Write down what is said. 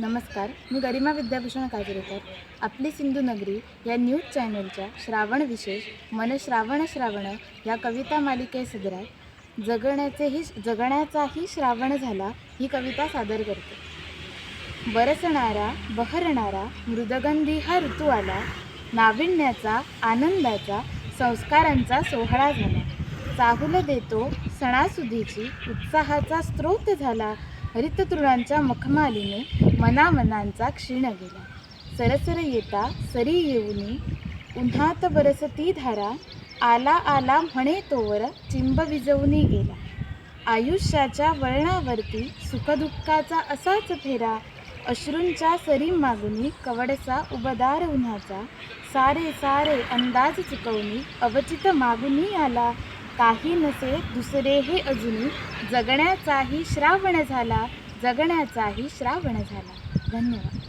नमस्कार मी गरिमा विद्याभूषण काजरेकर. आपली सिंधू नगरी या न्यूज चॅनलच्या श्रावण विशेष मन श्रावण श्रावण या कविता मालिकेसदरात जगण्याचेही जगण्याचाही श्रावण झाला ही कविता सादर करते. बरसणारा बहरणारा मृदगंधी हा ऋतू आला नाविन्याचा आनंदाचा संस्कारांचा सोहळा झाला. चाहुल देतो सणासुदीची उत्साहाचा स्रोत झाला. हरिततृणांच्या मखमालीने मनामनांचा क्षीण गेला. सरसर येता सरी येऊनी उन्हात बरसती धारा आला आला म्हणे तोवर चिंब विजवूनी गेला. आयुष्याच्या वळणावरती सुखदुःखाचा असाच फेरा अश्रूंच्या सरी मागुनी कवडसा उबदार उन्हाचा सारे सारे अंदाज चुकवणी अवचित मागुनी आला. काही नसे दुसरे हे अजूनी जगण्याचाही श्रावण झाला. जगण्याचाही श्रावण झाला. धन्यवाद.